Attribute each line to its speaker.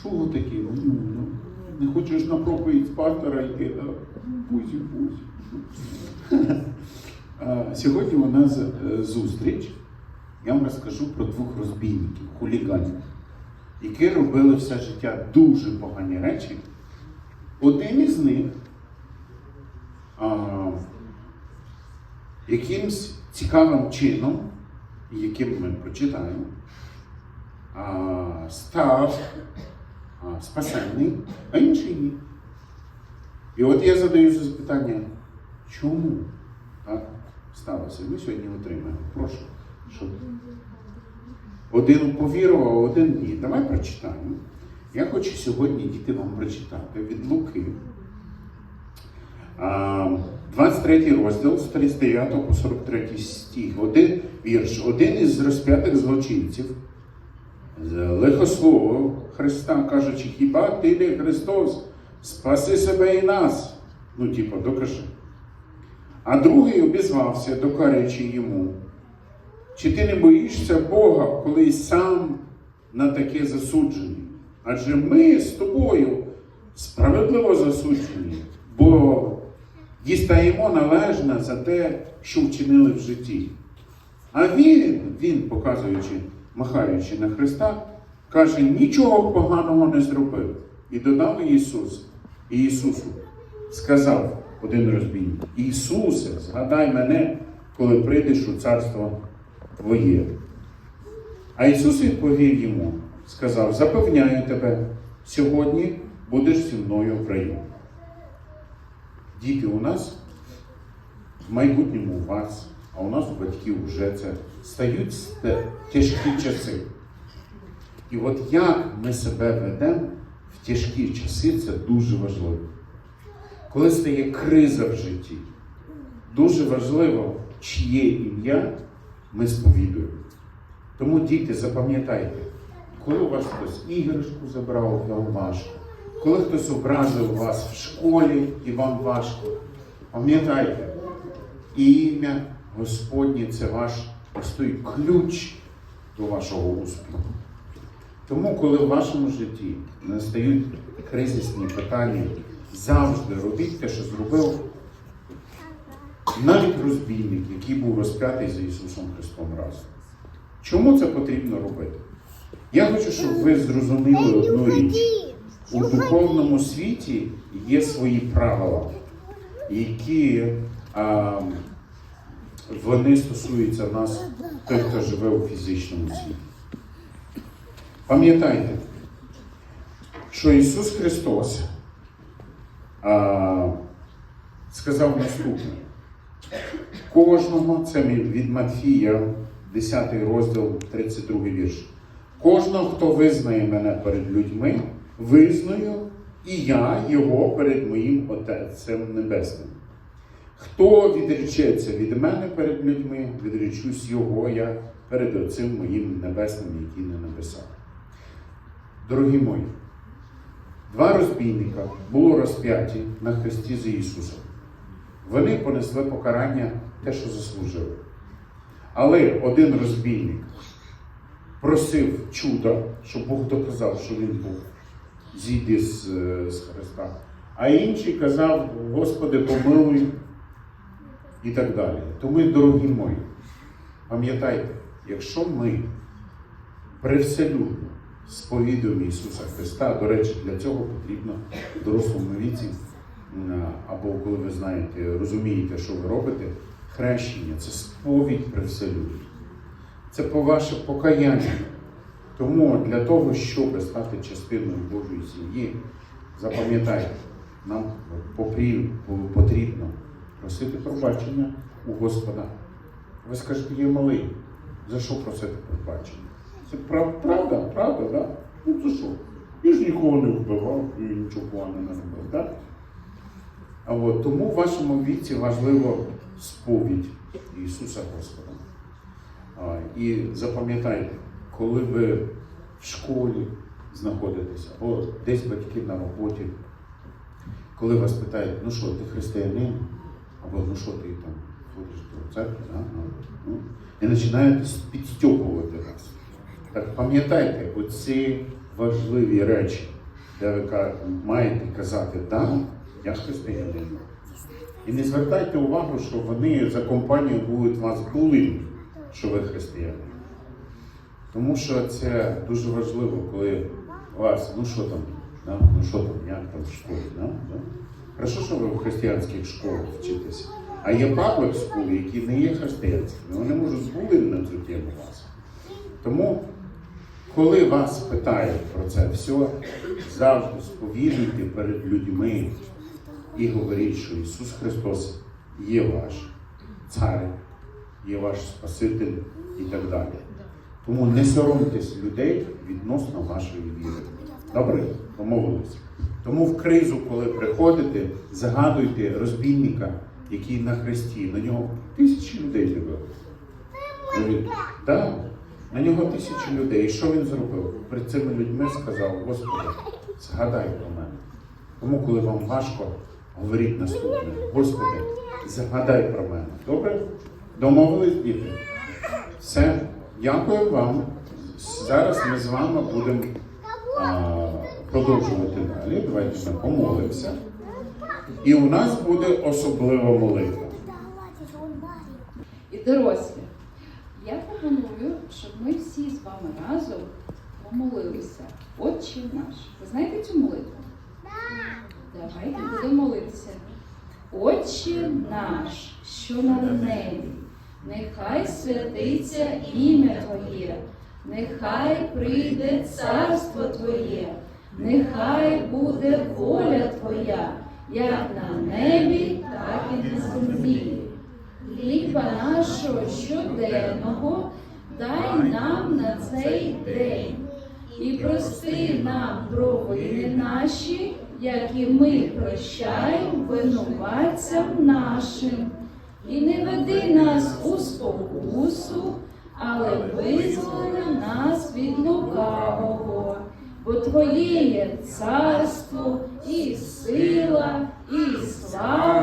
Speaker 1: Що ви такі? Ну, ну, не хочеш на проповідь пастора йти, да? Пузі, пузі. Сьогодні у нас е, зустріч. Я вам розкажу про двох розбійників, хуліганів, які робили все життя дуже погані речі. Один із них а, якимсь цікавим чином, яким ми прочитаємо, а, став спасенний, а інший ні. І от я задаю запитання, чому так сталося? Ми сьогодні отримаємо. Прошу, щоб один повірував, а один ні. Давай прочитаємо. Я хочу сьогодні діти вам прочитати від Луки. 23 розділ з 39 по 43 стих. Один вірш. Один із розп'ятих злочинців лихословив Христа, кажучи, хіба ти не Христос, спаси себе і нас. Ну, типу, докажи. А другий обізвався, докарячи йому. Чи ти не боїшся Бога, коли й сам на таке засуджений? Адже ми з тобою справедливо засуджені, бо дістаємо належне за те, що вчинили в житті. А він, він, показуючи, махаючи на Христа, каже, нічого поганого не зробив. І додав Ісус, і Ісусу сказав один розбійник, Ісусе, згадай мене, коли прийдеш у царство Твоє. А Ісус відповів йому, сказав, запевняю тебе, сьогодні будеш зі мною в раю. Діти у нас в майбутньому у вас, а у нас у батьків вже це стають тяжкі часи. І от як ми себе ведемо в тяжкі часи, це дуже важливо. Коли стає криза в житті, дуже важливо, чиє ім'я ми сповідуємо. Тому, діти, запам'ятайте, коли у вас хтось іграшку забрав, вам важко, коли хтось образив вас в школі і вам важко, пам'ятайте, ім'я Господнє це ваш той ключ до вашого успіху. Тому, коли в вашому житті настають кризисні питання, завжди робіть те, що зробив навіть розбійник, який був розп'ятий за Ісусом Христом разом. Чому це потрібно робити? Я хочу, щоб ви зрозуміли одну річ. У духовному світі є свої правила, які а, вони стосуються нас, тих, хто живе у фізичному світі. Пам'ятайте, що Ісус Христос а, сказав наступне. Кожного, це від Матфія, 10 розділ, 32 вірш. Кожного, хто визнає мене перед людьми, визнаю і я його перед моїм Отцем Небесним. Хто відречеться від мене перед людьми, відречусь його я перед Отцем моїм Небесним, який на небесах. Дорогі мої, два розбійника було розп'яті на хресті за Ісусом. Вони понесли покарання те, що заслужили. Але один розбійник просив чуда, щоб Бог доказав, що він був. Зійди з, з Христа. А інший казав, Господи, помилуй і так далі. Тому, дорогі мої, пам'ятайте, якщо ми привселюдно сповідуємо Ісуса Христа, до речі, для цього потрібно в дорослому віці, або коли ви знаєте, розумієте, що ви робите, хрещення це сповідь привселюдно. Це по ваше покаяння. Тому для того, щоб стати частиною Божої сім'ї, запам'ятайте, нам потрібно просити пробачення у Господа. Ви скажете, я малий. За що просити пробачення? Це прав- правда, правда? Да? Ну за що? Я ж нікого не вбивав і нічого поганого не робив, так? А от тому в вашому віці важливо сповідь Ісуса Господа. А, І запам'ятайте, коли ви в школі знаходитесь, або десь батьки на роботі, коли вас питають, ну що, ти християнин, або ну що ти там ходиш до церкви, да? ну, ну, і починають підстьопувати вас. Так пам'ятайте оці важливі речі, де ви маєте казати да, я християнин. І не звертайте увагу, що вони за компанію будуть вас булити, що ви християнин. Тому що це дуже важливо, коли вас, ну що там, да? ну що там, як там школі, да? Хорошо, що ви в християнських школах вчитеся. А є паблик школи, які не є християнськими, вони можуть збулити на цю тему вас. Тому, коли вас питають про це все, завжди сповідуйте перед людьми і говоріть, що Ісус Христос є ваш цар, є ваш Спаситель і так далі. Тому не соромтесь людей відносно вашої віри. Добре, домовились. Тому в кризу, коли приходите, загадуйте розбійника, який на хресті, на нього тисячі людей дивилися. Так, на нього тисячі людей. І що він зробив? Перед цими людьми сказав, Господи, згадай про мене. Тому, коли вам важко, говоріть наступне. Господи, згадай про мене. Добре? Домовились, діти? Все, дякую вам. Зараз ми з вами будемо продовжувати далі. Давайте ми помолимося. І у нас буде особлива молитва.
Speaker 2: І дорослі. Я пропоную, щоб ми всі з вами разом помолилися. Отче наш. Ви знаєте цю молитву? Давайте будемо молитися. Отче наш, що на небі, нехай святиться ім'я Твоє, нехай прийде царство Твоє, нехай буде воля Твоя, як на небі, так і на землі. Хліба нашого щоденного дай нам на цей день і прости нам провини наші, як і ми прощаємо винуватцям нашим. І не веди нас у спокусу, але визволи нас від лукавого, бо Твоє є царство і сила, і слава.